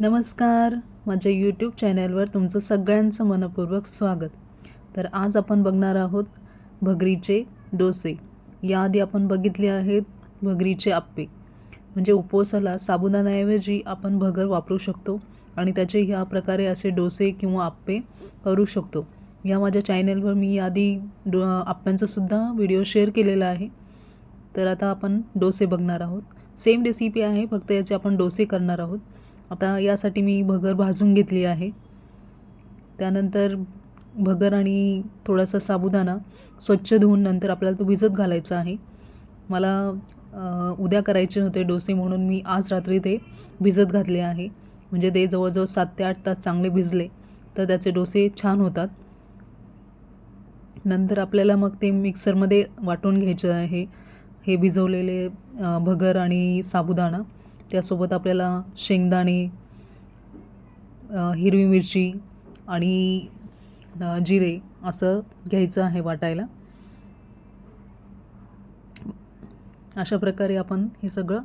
नमस्कार. माझ्या यूट्यूब चॅनलवर तुमचं सगळ्यांचं मनपूर्वक स्वागत. तर आज आपण बघणार आहोत भगरीचे डोसे. याआधी आपण बघितले आहेत भगरीचे आप्पे. म्हणजे उपवासाला साबुदाण्याऐवजी आपण भगर वापरू शकतो आणि त्याचे ह्या प्रकारे असे डोसे किंवा आप्पे करू शकतो. या माझ्या चॅनलवर मी आधी डो आप्प्यांचासुद्धा व्हिडिओ शेअर केलेला आहे. तर आता आपण डोसे बघणार आहोत. सेम रेसिपी आहे फक्त याचे आपण डोसे करणार आहोत. आता यासाठी मी भगर भाजून घेतली आहे. त्यानंतर भगर आणि थोडासा साबुदाणा स्वच्छ धुवून नंतर आपल्याला तो भिजत घालायचा आहे. मला उद्या करायचे होते डोसे म्हणून मी आज रात्री ते भिजत घातले आहे. म्हणजे ते जवळजवळ सात ते आठ तास चांगले भिजले तर त्याचे डोसे छान होतात. नंतर आपल्याला मग ते मिक्सरमध्ये वाटून घ्यायचं आहे. हे भिजवलेले भगर आणि साबुदाणा. त्यासोबत आपल्याला शेंगदाणे हिरवी मिरची आणि जिरे असं घ्यायचं आहे वाटायला. अशा प्रकारे आपण हे सगळं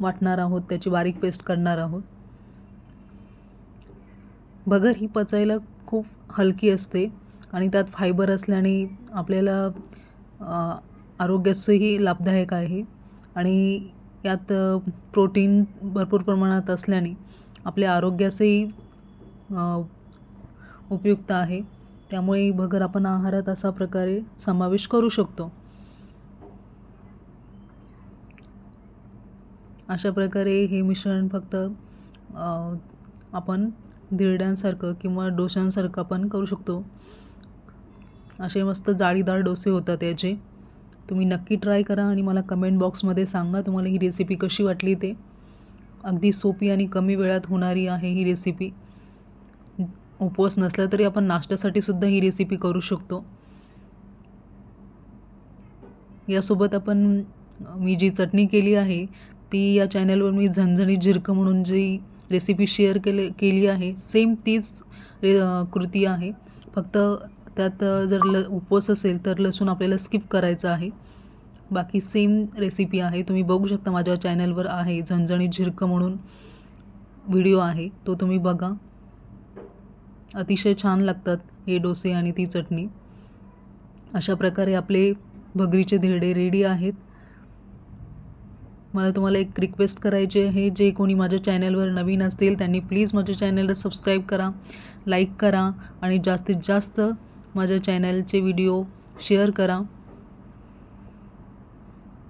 वाटणार आहोत त्याची बारीक पेस्ट करणार आहोत. भगर ही पचायला खूप हलकी असते आणि त्यात फायबर असल्याने आपल्याला आरोग्यासही लाभदायक आहे आणि यात प्रोटीन भरपूर प्रमाणात असल्याने आपल्या आरोग्यासही उपयुक्त आहे. त्यामुळे भगर आपण आहारात असा प्रकारे समावेश करू शकतो. अशा प्रकारे हे मिश्रण फक्त आपण धिरड्यांसारखं किंवा डोशांसारखं आपण करू शकतो. असे मस्त जाळीदार डोसे होतात याचे. तुम्ही नक्की ट्राय करा आणि मला कमेंट बॉक्समध्ये सांगा तुम्हाला ही रेसिपी कशी वाटली ते. अगदी सोपी आणि कमी वेळात होणारी आहे ही रेसिपी उपवास नसला तरी आपण नाश्त्यासाठी सुद्धा ही रेसिपी करू शकतो. यासोबत आपण मी जी चटणी केली आहे ती या चॅनलवर मी झणझणीत झिरकं म्हणून जी रेसिपी शेअर केले केली आहे सेम तीच रे कृती आहे. फक्त त्यात जर ल उपवास असेल तर लसूण आपल्याला स्किप करायचं आहे. बाकी सेम रेसिपी आहे. तुम्ही बघू शकता माझ्या चॅनलवर आहे झणझणीत झिरकं म्हणून व्हिडिओ आहे. तो तुम्ही बघा. अतिशय छान लागतात हे डोसे आणि ती चटणी. अशा प्रकारे आपले भगरीचे धिरडे रेडी आहेत. मला तुम्हाला एक रिक्वेस्ट करायची आहे. जे कोणी माझ्या चॅनलवर नवीन असतील त्यांनी प्लीज माझ्या चॅनलला सबस्क्राईब करा लाईक करा आणि जास्तीत जास्त माझ्या चॅनलचे व्हिडिओ शेअर करा.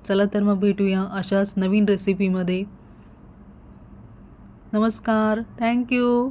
चला तर मग भेटूया अशाच नवीन रेसिपीमध्ये नमस्कार. थँक्यू